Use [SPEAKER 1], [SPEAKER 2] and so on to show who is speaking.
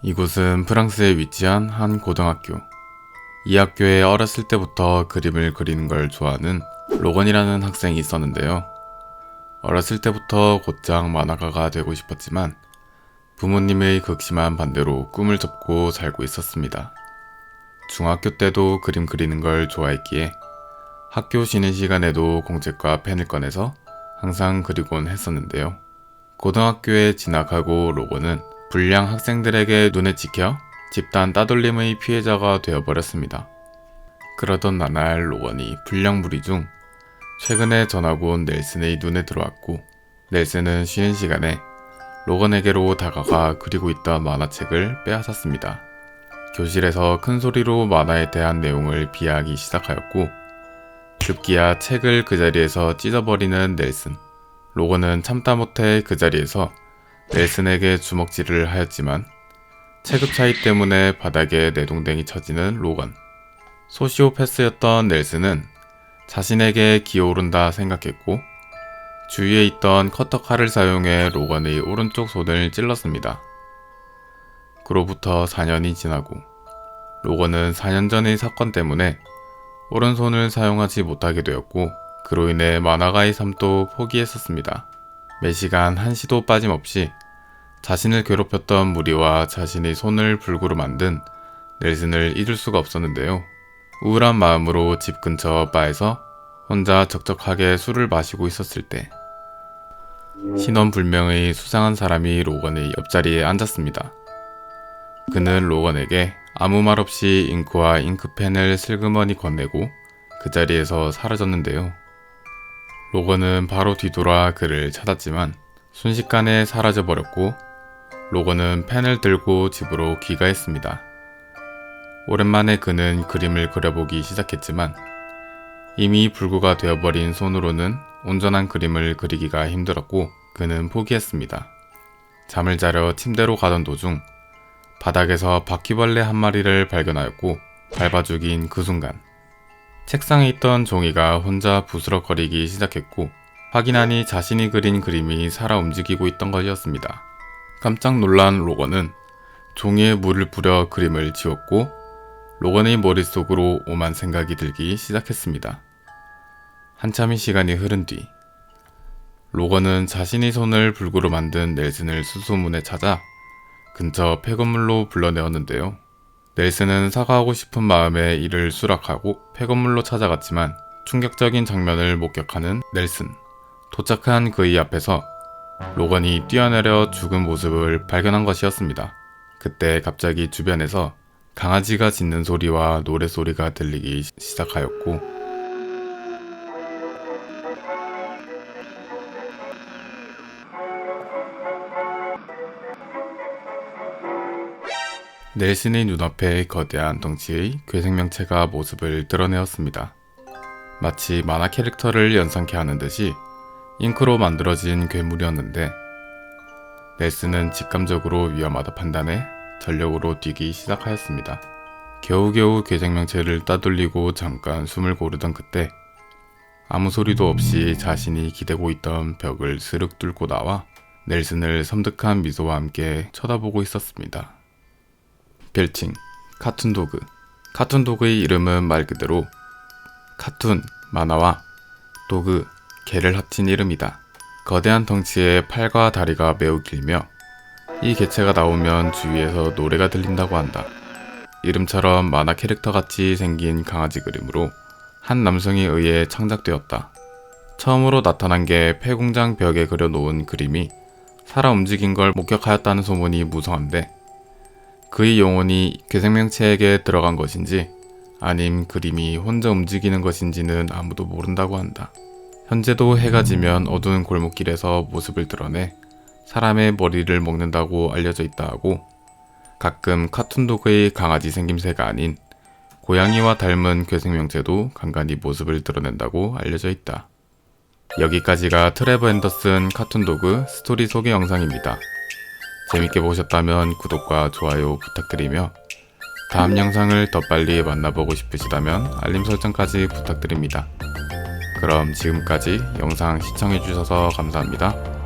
[SPEAKER 1] 이곳은 프랑스에 위치한 한 고등학교. 이 학교에 어렸을 때부터 그림을 그리는 걸 좋아하는 로건이라는 학생이 있었는데요. 어렸을 때부터 곧장 만화가가 되고 싶었지만 부모님의 극심한 반대로 꿈을 접고 살고 있었습니다. 중학교 때도 그림 그리는 걸 좋아했기에 학교 쉬는 시간에도 공책과 펜을 꺼내서 항상 그리곤 했었는데요. 고등학교에 진학하고 로건은 불량 학생들에게 눈에 찍혀 집단 따돌림의 피해자가 되어버렸습니다. 그러던 나날 로건이 불량 무리 중 최근에 전학 온 넬슨의 눈에 들어왔고 넬슨은 쉬는 시간에 로건에게로 다가가 그리고 있던 만화책을 빼앗았습니다. 교실에서 큰 소리로 만화에 대한 내용을 비하하기 시작하였고 급기야 책을 그 자리에서 찢어버리는 넬슨. 로건은 참다 못해 그 자리에서 넬슨에게 주먹질을 하였지만 체급 차이 때문에 바닥에 내동댕이 쳐지는 로건. 소시오패스였던 넬슨은 자신에게 기어오른다 생각했고 주위에 있던 커터 칼을 사용해 로건의 오른쪽 손을 찔렀습니다. 그로부터 4년이 지나고 로건은 4년 전의 사건 때문에 오른손을 사용하지 못하게 되었고 그로 인해 만화가의 삶도 포기했었습니다. 매 시간 한시도 빠짐없이 자신을 괴롭혔던 무리와 자신의 손을 불구로 만든 넬슨을 잊을 수가 없었는데요. 우울한 마음으로 집 근처 바에서 혼자 적적하게 술을 마시고 있었을 때 신원불명의 수상한 사람이 로건의 옆자리에 앉았습니다. 그는 로건에게 아무 말 없이 잉크와 잉크펜을 슬그머니 건네고 그 자리에서 사라졌는데요. 로건은 바로 뒤돌아 그를 찾았지만 순식간에 사라져버렸고 로건은 펜을 들고 집으로 귀가했습니다. 오랜만에 그는 그림을 그려보기 시작했지만 이미 불구가 되어버린 손으로는 온전한 그림을 그리기가 힘들었고 그는 포기했습니다. 잠을 자려 침대로 가던 도중 바닥에서 바퀴벌레 한 마리를 발견하였고 밟아 죽인 그 순간 책상에 있던 종이가 혼자 부스럭거리기 시작했고 확인하니 자신이 그린 그림이 살아 움직이고 있던 것이었습니다. 깜짝 놀란 로건은 종이에 물을 뿌려 그림을 지웠고 로건의 머릿속으로 오만 생각이 들기 시작했습니다. 한참의 시간이 흐른 뒤 로건은 자신의 손을 불구로 만든 넬슨을 수소문에 찾아 근처 폐건물로 불러내었는데요. 넬슨은 사과하고 싶은 마음에 이를 수락하고 폐건물로 찾아갔지만 충격적인 장면을 목격하는 넬슨. 도착한 그의 앞에서 로건이 뛰어내려 죽은 모습을 발견한 것이었습니다. 그때 갑자기 주변에서 강아지가 짖는 소리와 노래소리가 들리기 시작하였고 넬슨의 눈앞에 거대한 덩치의 괴생명체가 모습을 드러내었습니다. 마치 만화 캐릭터를 연상케 하는 듯이 잉크로 만들어진 괴물이었는데 넬슨은 직감적으로 위험하다 판단해 전력으로 뛰기 시작하였습니다. 겨우겨우 괴생명체를 따돌리고 잠깐 숨을 고르던 그때 아무 소리도 없이 자신이 기대고 있던 벽을 스륵 뚫고 나와 넬슨을 섬뜩한 미소와 함께 쳐다보고 있었습니다. 별칭 카툰 도그 카툰 도그의 이름은 말 그대로 카툰 만화와 도그 개를 합친 이름이다. 거대한 덩치에 팔과 다리가 매우 길며 이 개체가 나오면 주위에서 노래가 들린다고 한다. 이름처럼 만화 캐릭터 같이 생긴 강아지 그림으로 한 남성에 의해 창작되었다. 처음으로 나타난 게 폐공장 벽에 그려놓은 그림이 살아 움직인 걸 목격하였다는 소문이 무성한데 그의 영혼이 괴생명체에게 들어간 것인지 아님 그림이 혼자 움직이는 것인지는 아무도 모른다고 한다. 현재도 해가 지면 어두운 골목길에서 모습을 드러내 사람의 머리를 먹는다고 알려져 있다 하고 가끔 카툰도그의 강아지 생김새가 아닌 고양이와 닮은 괴생명체도 간간히 모습을 드러낸다고 알려져 있다. 여기까지가 트레버 앤더슨 카툰도그 스토리 소개 영상입니다. 재밌게 보셨다면 구독과 좋아요 부탁드리며 다음 영상을 더 빨리 만나보고 싶으시다면 알림 설정까지 부탁드립니다. 그럼 지금까지 영상 시청해주셔서 감사합니다.